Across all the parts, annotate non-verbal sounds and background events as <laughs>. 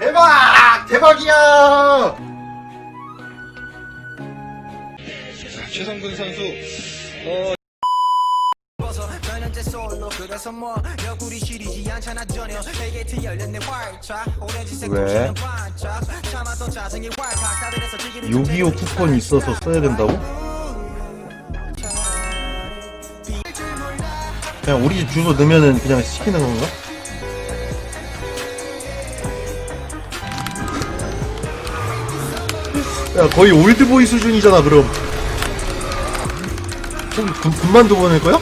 대박! 대박이야! 최성근 선수 어, 왜? 꽃이는 반짝 참았던 짜증이 왈칵 다들에서 즐기는 625 쿠폰 있어서 써야 된다고? 그냥 우리 집 주소 넣으면은 그냥 시키는 건가? 야 거의 올드보이 수준이잖아 그럼 좀 군, 군만두 보낼 거야?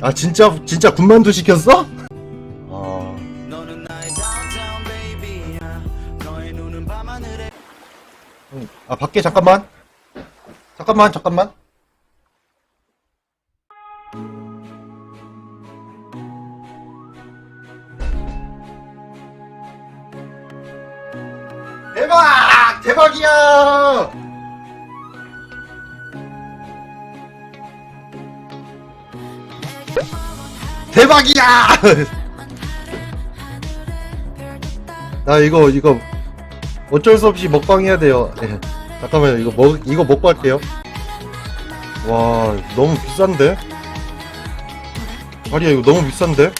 아 진짜 진짜 군만두 시켰어? 아 밖에 잠깐만. 잠깐만 잠깐만. 대박! 대박이야! 대박이야! <laughs> 나 이거 이거 어쩔 수 없이 먹방 해야 돼요. 예. 잠깐만요. 이거 먹 이거 먹고 할게요. 와 너무 비싼데? 아리야 이거 너무 비싼데?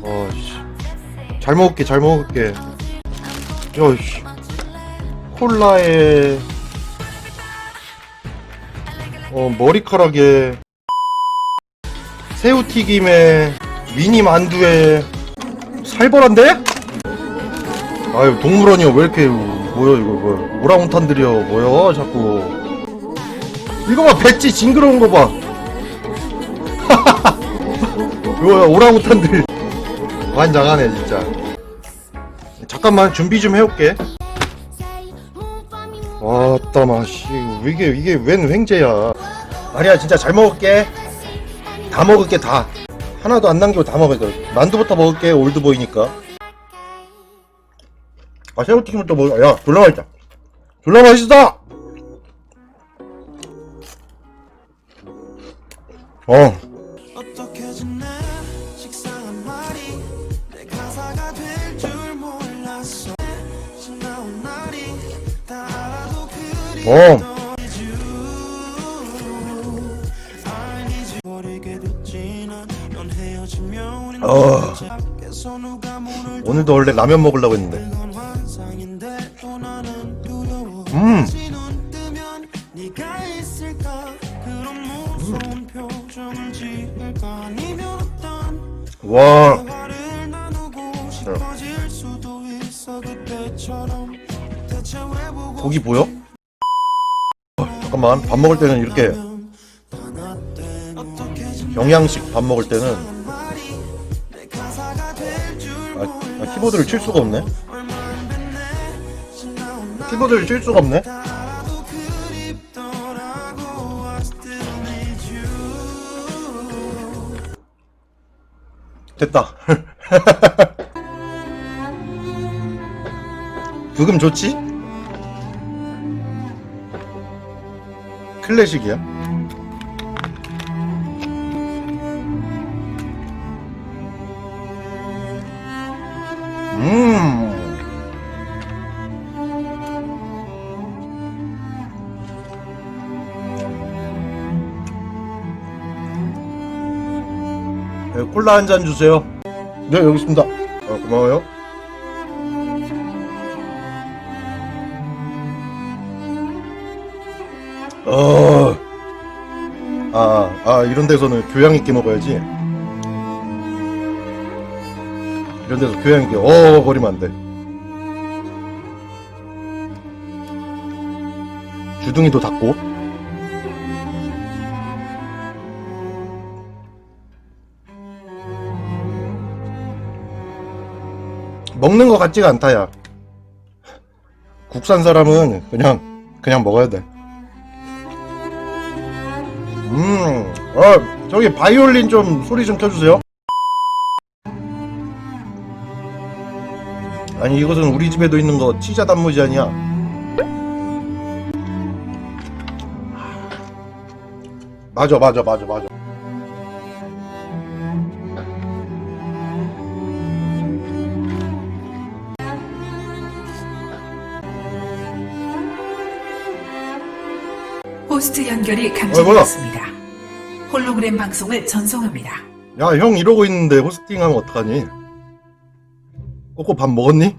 와 씨. 잘 먹을게 잘 먹을게. 야씨 콜라에 어 머리카락에 새우튀김에 미니 만두에 살벌한데? 아유 동물원이요. 왜 이렇게 뭐야 이거 뭐야 오랑우탄들이요 뭐야 자꾸. 이거 봐 배지 징그러운 거봐. 뭐야 오랑우탄들. 완장하네 진짜. 잠깐만 준비 좀 해올게. 와따 마씨. 이게 이게 웬 횡재야. 아니야 진짜 잘 먹을게. 다 먹을게 다. 하나도 안 남기고 다 먹을게. 만두부터 먹을게 올드보이니까 아 새우튀김을 또 먹어 야 졸라 맛있다. 졸라 맛있다 어. 어. 어. 오늘도 원래 라면 먹으려고 했는데 떤 와. 고기 보여? 어, 잠깐만. 밥 먹을 때는 이렇게 영양식 밥 먹을 때는 아, 아, 키보드를 칠 수가 없네 키보드를 칠 수가 없네 됐다 <laughs> 부금 좋지? 클래식이야? 콜라 한 잔 주세요. 네, 여기 있습니다. 아, 고마워요. 어. 아, 아, 이런 데서는 교양 있게 먹어야지. 이런 데서 교양 있게, 어, 버리면 안 돼. 주둥이도 닫고. 먹는 거 같지가 않다, 야. 국산 사람은 그냥, 그냥 먹어야 돼. 음, 어, 저기 바이올린 좀 소리 좀 켜주세요. 아니 이것은 우리 집에도 있는 거 치자 단무지 아니야 맞아 맞아 맞아 맞아 호스트 연결이? 감지되었습니다. 홀로그램 방송을 전송합니다. 야 형 이러고 있는데 호스팅하면 어떡하니 꼬꼬 밥 먹었니?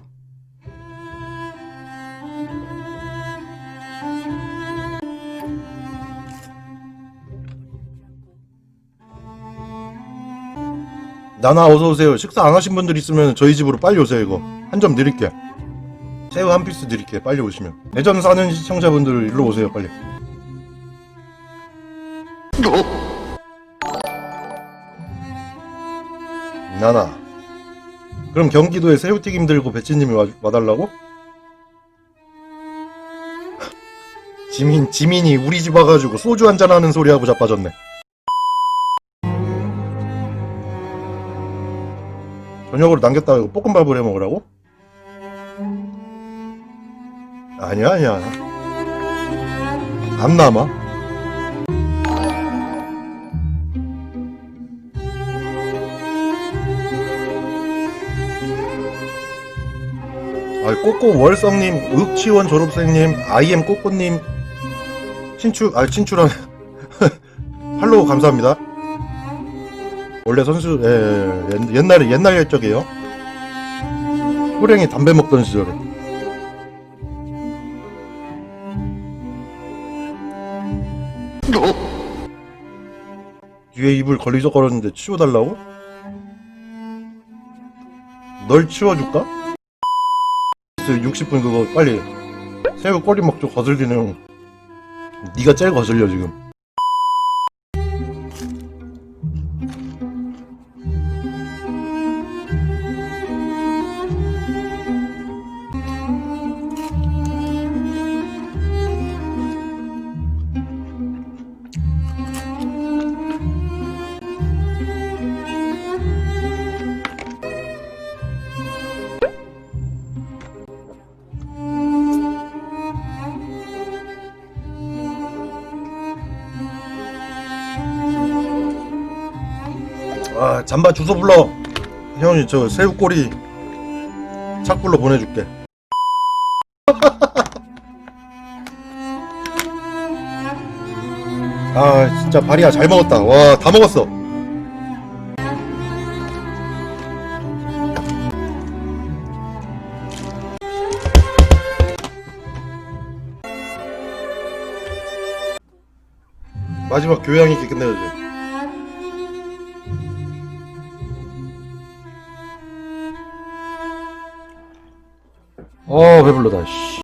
나나 어서 오세요 식사 안 하신 분들 있으면 저희 집으로 빨리 오세요 이거 한 점 드릴게 새우 한 피스 드릴게 빨리 오시면 대전 사는 시청자분들 일로 오세요 빨리 나나 그럼 경기도에 새우튀김 들고 배치님이 와, 와달라고? 지민, 지민이 우리 집 와가지고 소주 한잔 하는 소리하고 자빠졌네 저녁으로 남겼다가 이거 볶음밥을 해 먹으라고? 아니야 아니야 안 남아 아, 꼬꼬 월성님, 윽치원 졸업생님, IM 꼬꼬님, 친추, 아, 친추랑, 팔로우 감사합니다. 원래 선수, 예, 예, 옛날에, 옛날 옛적이에요. 호랭이 담배 먹던 시절에. <laughs> 뒤에 이불 걸리적거렸는데 치워달라고? 널 치워줄까? 60분 그거 빨리. 새우 꼬리 먹죠 거슬리는 네가 제일 거슬려 지금 아 잠바 주소 불러. 형이 저 새우 꼬리 착불로 보내줄게. <laughs> 아 진짜 바리야 잘 먹었다. 와 다 먹었어. 마지막 교양 있게 끝내야지 어 배불러다 씨